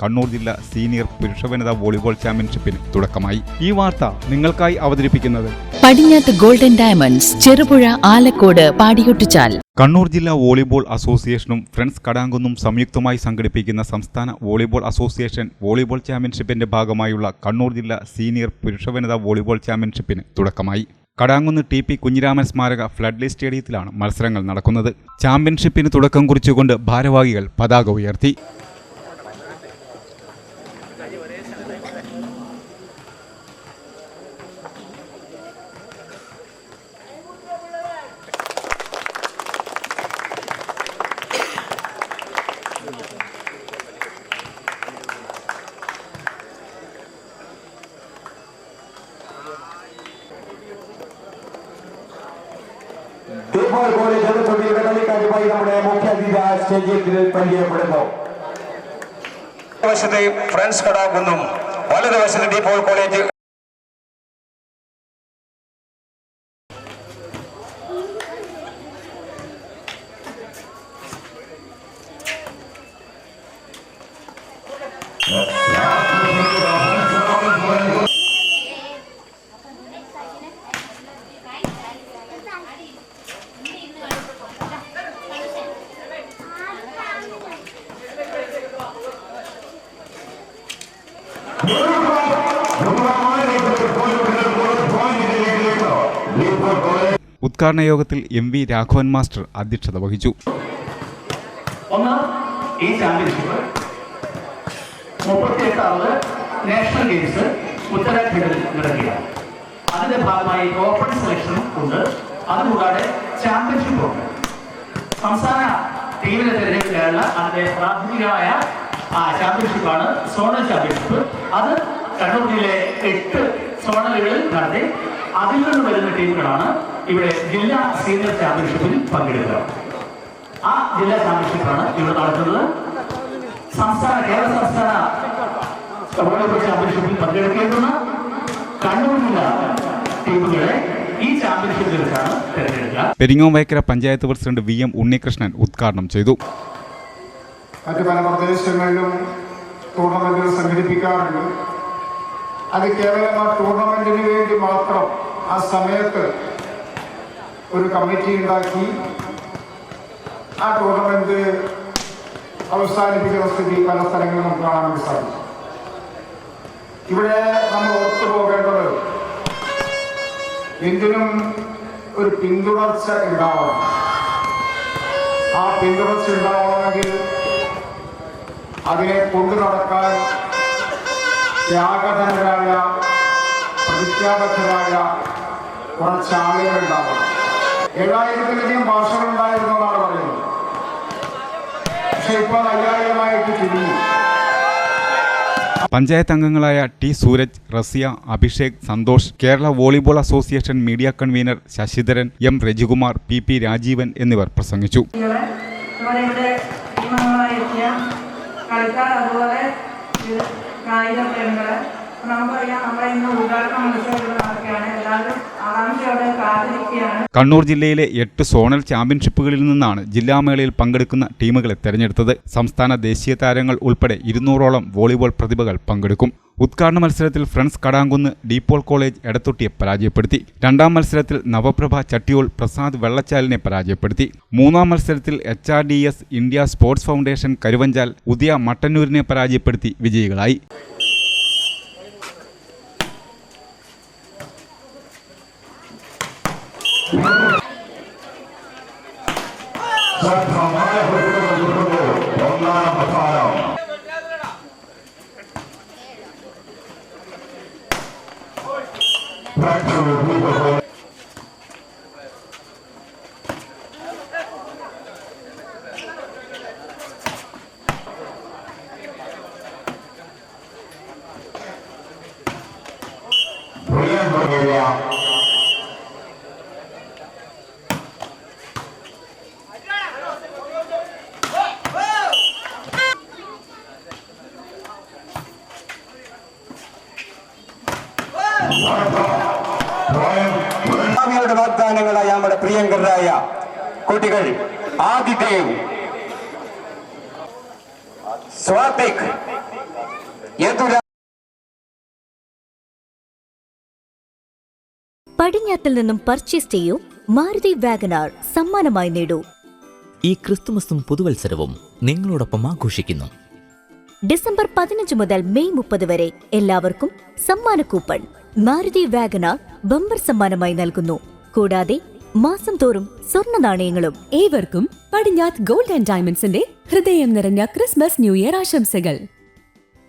കണ്ണൂർ ജില്ല സീനിയർ പുരുഷ വനിതാ വോളിബോൾ ചാമ്പ്യൻഷിപ്പിന് തുടക്കമായി. ഈ വാർത്ത നിങ്ങൾക്കായി അവതരിപ്പിക്കുന്നത് പടിഞ്ഞാത്ത് ഗോൾഡൻ ഡയമണ്ട്സ് ചെറുപുഴ ആലക്കോട് പാടിയൊട്ടിച്ചാൽ. കണ്ണൂർ ജില്ലാ വോളിബോൾ അസോസിയേഷനും ഫ്രണ്ട്സ് കടാങ്കുന്നും സംയുക്തമായി സംഘടിപ്പിക്കുന്ന സംസ്ഥാന വോളിബോൾ അസോസിയേഷൻ വോളിബോൾ ചാമ്പ്യൻഷിപ്പിന്റെ ഭാഗമായുള്ള കണ്ണൂർ ജില്ലാ സീനിയർ പുരുഷ വനിതാ വോളിബോൾ ചാമ്പ്യൻഷിപ്പിന് തുടക്കമായി. കടാങ്കുന്ന് ടി പി കുഞ്ഞിരാമൻ സ്മാരക ഫ്ലഡ്ലി സ്റ്റേഡിയത്തിലാണ് മത്സരങ്ങൾ നടക്കുന്നത്. ചാമ്പ്യൻഷിപ്പിന് തുടക്കം കുറിച്ചുകൊണ്ട് ഭാരവാഹികൾ പതാക ഉയർത്തി. ಡಿಫಾಲ್ಟ್ ಗೋಲಿ ಜಗತ್ತು ನಿರ್ಗಡಲಿಕ್ಕಾಗಿ ಬೈ ನಮ್ಮಡೆ ಮುಖ್ಯ ಅತಿಥಿ ಸ್ಟೇಜಿಗೆ ಬಂದಿಯ ಪಡೆದವು വശത്തെ ഫ്രണ്ട്സ് കടാകുന്നും. വലതുവശത്ത് ഡീപ്പോൾ കോളേജ്. ഉദ്ഘാടന യോഗത്തിൽ എം വി രാഘവൻ മാസ്റ്റർ അധ്യക്ഷത വഹിച്ചു. ഈ ചാമ്പ്യൻഷിപ്പ്. മുപ്പത്തിയെട്ടാമത് നാഷണൽ ഗെയിംസ് ഉത്തരാഖണ്ഡിൽ നടക്കുകയാണ്. അതിന്റെ ഭാഗമായി ഓപ്പൺ സെലക്ഷനും ഉണ്ട്. അതുകൂടാതെ ചാമ്പ്യൻഷിപ്പ് ഉണ്ട്. സംസ്ഥാന ടീമിനെ തിരഞ്ഞെടുക്കാനുള്ള അതിന്റെ പ്രാഥമികമായ ചാമ്പ്യൻഷിപ്പാണ് സോണൽ ചാമ്പ്യൻഷിപ്പ് അത് കണ്ണൂർ ജില്ലയിലെ എട്ട് സോണലുകളിൽ നടത്തി അതിൽ നിന്ന് വരുന്ന ടീമുകളാണ് ഇവിടെ ജില്ലാ സീനിയർ ചാമ്പ്യൻഷിപ്പിൽ പങ്കെടുക്കുക. ആ ജില്ലാ ചാമ്പ്യൻഷിപ്പാണ് ഇവിടെ നടക്കുന്നത്. സംസ്ഥാന കേരള സംസ്ഥാന വോളിബോൾ ചാമ്പ്യൻഷിപ്പിൽ പങ്കെടുക്കേണ്ടുന്ന കണ്ണൂർ ജില്ലാ ടീമുകളെ ഈ ചാമ്പ്യൻഷിപ്പിൽ വെച്ചാണ് തിരഞ്ഞെടുക്കുക. Peringome Vayakkara panchayat president V M Unnikrishnan ഉദ്ഘാടനം ചെയ്തു. മറ്റു പല പ്രദേശങ്ങളിലും ടൂർണമെന്റുകൾ സംഘടിപ്പിക്കാറുണ്ട്. അത് കേവലം ആ ടൂർണമെന്റിന് വേണ്ടി മാത്രം ആ സമയത്ത് ഒരു കമ്മിറ്റി ഉണ്ടാക്കി. ആ ടൂർണമെന്റ് അവസാനിപ്പിക്കുന്ന സ്ഥിതി പല സ്ഥലങ്ങളിൽ നമുക്ക് കാണാൻ സാധിക്കും. ഇവിടെ നമ്മൾ ഓർത്തു പോകേണ്ടത് എന്തിനും ഒരു പിന്തുടർച്ച ഉണ്ടാവണം. ആ പിന്തുടർച്ച ഉണ്ടാവണമെങ്കിൽ അതിനെ കൊണ്ടു നടക്കാൻ ത്യാഗതനരായ പ്രതിജ്ഞാബദ്ധരായ കുറച്ച് ആളുകൾ ഉണ്ടാവണം ഏഴായിരത്തിലധികം ഭാഷകൾ ഉണ്ടായിരുന്നു എന്നാണ് പറയുന്നത്. പക്ഷെ ഇപ്പോൾ അയ്യായിരമായിട്ട് ചുരുങ്ങി. പഞ്ചായത്ത് അംഗങ്ങളായ T Sooraj Rasiya Abhishek Santhosh Kerala volleyball association media convener Sasidharan M Rajikumar P P Rajeevan എന്നിവർ പ്രസംഗിച്ചു. കളിക്കാർ അതുപോലെ കായിക പ്രേമികളെ കണ്ണൂർ ജില്ലയിലെ എട്ട് സോണൽ ചാമ്പ്യൻഷിപ്പുകളിൽ നിന്നാണ് ജില്ലാമേളയിൽ പങ്കെടുക്കുന്ന ടീമുകളെ തെരഞ്ഞെടുത്തത്. സംസ്ഥാന ദേശീയ താരങ്ങൾ ഉൾപ്പെടെ ഇരുന്നൂറോളം വോളിബോൾ പ്രതിഭകൾ പങ്കെടുക്കും. ഉദ്ഘാടന മത്സരത്തിൽ Friends Kadankunnu De Paul college എടത്തൊട്ടിയെ പരാജയപ്പെടുത്തി. രണ്ടാം മത്സരത്തിൽ നവപ്രഭ ചട്ടിയോൾ പ്രസാദ് വെള്ളച്ചാലിനെ പരാജയപ്പെടുത്തി. മൂന്നാം മത്സരത്തിൽ H R D S India sports foundation Karuvanchal Udaya മട്ടന്നൂരിനെ പരാജയപ്പെടുത്തി വിജയികളായി. ಶಕ್ತಮಾಯ ಹುಡುಗರ ಗುರುಗಳು ಬಂಗಾರ ಪಠಾರ ಪ್ರಾಕ್ಟರ್ ಗುರುಗಳು Yeah. ഭാവിയുടെ വാഗ്ദാനങ്ങളായ നമ്മുടെ പ്രിയങ്കരായ കുട്ടികൾ ആദിത്യയും സ്വാതിക് പടിഞ്ഞാത്തിൽ നിന്നും പർച്ചേസ് ചെയ്യൂ. മാരുതി വാഗനാർ സമ്മാനമായി നേടൂ. ഈ ക്രിസ്തുമസും പുതുവത്സരവും നിങ്ങളോടൊപ്പം ആഘോഷിക്കുന്നു. ഡിസംബർ പതിനഞ്ച് മുതൽ മെയ് മുപ്പത് വരെ എല്ലാവർക്കും സമ്മാന കൂപ്പൺ. മാരുതി വാഗന ബമ്പർ സമ്മാനമായി നൽകുന്നു. കൂടാതെ മാസം തോറും സ്വർണ നാണയങ്ങളും. ഏവർക്കും പടിഞ്ഞാത്ത് ഗോൾഡ് ആൻഡ് ഡയമണ്ട്സിന്റെ ഹൃദയം നിറഞ്ഞ ക്രിസ്മസ് ന്യൂ ഇയർ ആശംസകൾ.